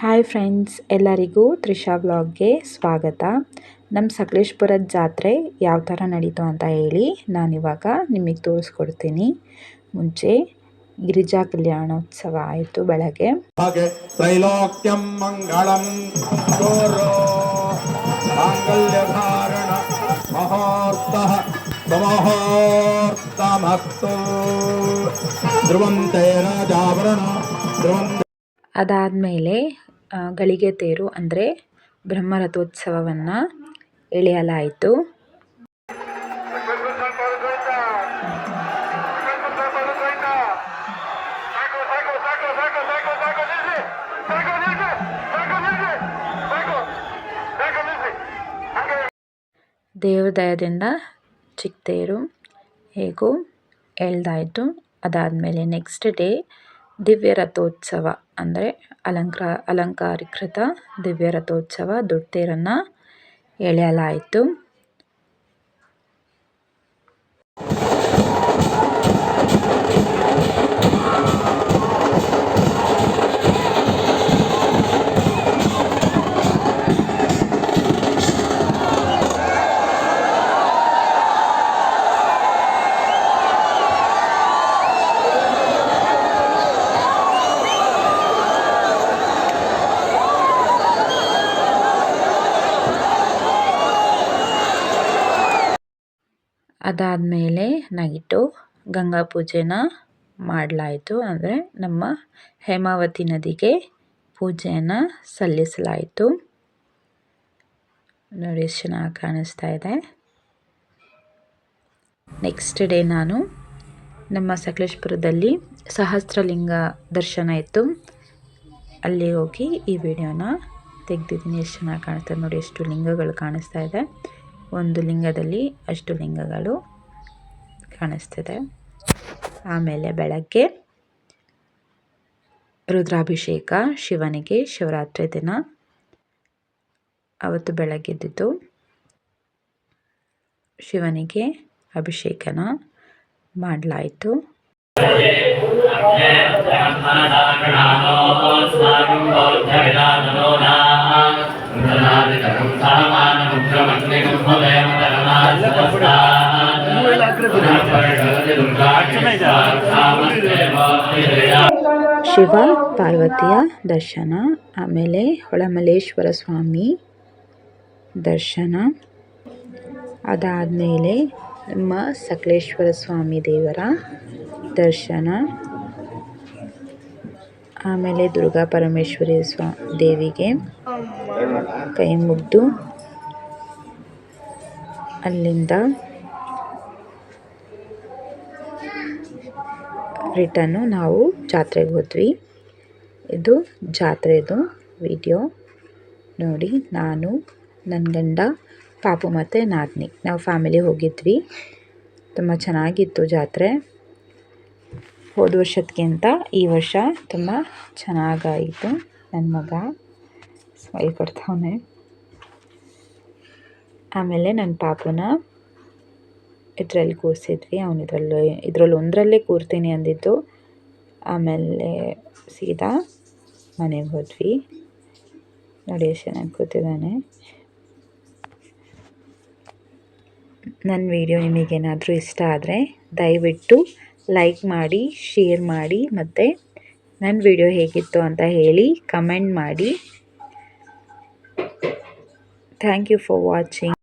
Hi friends ಎಲ್ಲರಿಗೂ ತ್ರಿಷಾ ವ್ಲಾಗ್ಗೆ ಸ್ವಾಗತ. ನಮ್ಮ ಸಕಲೇಶ್ಪುರದ ಜಾತ್ರೆ ಯಾವ ಥರ ನಡೀತು ಅಂತ ಹೇಳಿ ನಾನಿವಾಗ ನಿಮಗೆ ತೋರಿಸ್ಕೊಡ್ತೀನಿ. ಮುಂಚೆ ಗಿರಿಜಾ ಕಲ್ಯಾಣೋತ್ಸವ ಆಯಿತು ಬೆಳಗ್ಗೆ. ತ್ರೈಲೋಕ್ಯಂ ಮಂಗಳಂ ಧ್ರುವಂತೆ ರಾಜಾಭರಣ ಧ್ರುವಂತ ಅದಾದಮೇಲೆ ಗಳಿಗೆ ತೇರು ಅಂದರೆ ಬ್ರಹ್ಮರಥೋತ್ಸವವನ್ನು ಎಳೆಯಲಾಯಿತು. ದೇವ್ರ ದಯದಿಂದ ಚಿಕ್ಕ ತೇರು ಹೇಗೂ ಎಳ್ದಾಯಿತು. ಅದಾದಮೇಲೆ ನೆಕ್ಸ್ಟ್ ಡೇ ದಿವ್ಯ ರಥೋತ್ಸವ ಅಂದರೆ ಅಲಂಕಾರ ಅಲಂಕಾರಿಕೃತ ದಿವ್ಯ ರಥೋತ್ಸವ ದೊಡ್ಡ ತೇರನ್ನು ಎಳೆಯಲಾಯಿತು. ಅದಾದಮೇಲೆ ನೈಟು ಗಂಗಾ ಪೂಜೆನ ಮಾಡಲಾಯಿತು. ಅಂದರೆ ನಮ್ಮ ಹೇಮಾವತಿ ನದಿಗೆ ಪೂಜೆಯನ್ನು ಸಲ್ಲಿಸಲಾಯಿತು. ನೋಡಿ ಎಷ್ಟು ಚೆನ್ನಾಗಿ ಕಾಣಿಸ್ತಾ ಇದೆ. ನೆಕ್ಸ್ಟ್ ಡೇ ನಾನು ನಮ್ಮ ಸಕಲೇಶ್ಪುರದಲ್ಲಿ ಸಹಸ್ರಲಿಂಗ ದರ್ಶನ ಇತ್ತು. ಅಲ್ಲಿ ಹೋಗಿ ಈ ವಿಡಿಯೋನ ತೆಗೆದಿದ್ದೀನಿ. ಎಷ್ಟು ಚೆನ್ನಾಗಿ ಕಾಣಿಸ್ತದೆ ನೋಡಿ ಎಷ್ಟು ಲಿಂಗಗಳು ಕಾಣಿಸ್ತಾ ಇದೆ. ಒಂದು ಲಿಂಗದಲ್ಲಿ ಅಷ್ಟು ಲಿಂಗಗಳು ಕಾಣಿಸ್ತಿದೆ. ಆಮೇಲೆ ಬೆಳಗ್ಗೆ ರುದ್ರಾಭಿಷೇಕ, ಶಿವನಿಗೆ ಶಿವರಾತ್ರಿ ದಿನ. ಅವತ್ತು ಬೆಳಗ್ಗೆದ್ದಿದ್ದು ಶಿವನಿಗೆ ಅಭಿಷೇಕನ ಮಾಡಲಾಯಿತು. ಶಿವ ಪಾರ್ವತಿಯ ದರ್ಶನ, ಆಮೇಲೆ ಹೊಳಮಲೇಶ್ವರ ಸ್ವಾಮಿ ದರ್ಶನ, ಅದಾದಮೇಲೆ ನಮ್ಮ ಸಕಲೇಶ್ವರ ಸ್ವಾಮಿ ದೇವರ ದರ್ಶನ, ಆಮೇಲೆ ದುರ್ಗಾ ಪರಮೇಶ್ವರಿ ಸ್ವಾ, ದೇವಿಗೆ ಕೈ ಮುಗಿದು ಅಲ್ಲಿಂದ ರಿಟನ್ನು ನಾವು ಜಾತ್ರೆಗೆ ಹೋದ್ವಿ. ಇದು ಜಾತ್ರೆದು ವಿಡಿಯೋ. ನೋಡಿ, ನಾನು ನನ್ನ ಗಂಡ, ಪಾಪು ಮತ್ತು ನಾದಿನಿ. ನಾವು ಫ್ಯಾಮಿಲಿ ಹೋಗಿದ್ವಿ. ತುಂಬ ಚೆನ್ನಾಗಿತ್ತು ಜಾತ್ರೆ. ಹೋದ ವರ್ಷಕ್ಕಿಂತ ಈ ವರ್ಷ ತುಂಬ ಚೆನ್ನಾಗಾಯಿತು. ನನ್ನ ಮಗ ಸ್ಮೈಲ್ ಕೊಡ್ತಾವನೆ. ಆಮೇಲೆ ನನ್ನ ಪಾಪುನ ಇದರಲ್ಲಿ ಕೂರಿಸಿದ್ವಿ. ಅವನು ಇದರಲ್ಲಿ ಇದರಲ್ಲಿ ಒಂದರಲ್ಲೇ ಕೂರ್ತೀನಿ ಅಂದಿದ್ದು. ಆಮೇಲೆ ಸೀದಾ ಮನೆಗೆ ಹೋದ್ವಿ. ನೋಡಿ ಎಷ್ಟು ಚೆನ್ನಾಗಿ ಕೂತಿದ್ದಾನೆ. ನನ್ನ ವಿಡಿಯೋ ನಿಮಗೇನಾದರೂ ಇಷ್ಟ ಆದರೆ ದಯವಿಟ್ಟು ಲೈಕ್ ಮಾಡಿ, ಶೇರ್ ಮಾಡಿ, ಮತ್ತು ನನ್ನ ವಿಡಿಯೋ ಹೇಗಿತ್ತು ಅಂತ ಹೇಳಿ ಕಮೆಂಟ್ ಮಾಡಿ. Thank you for watching.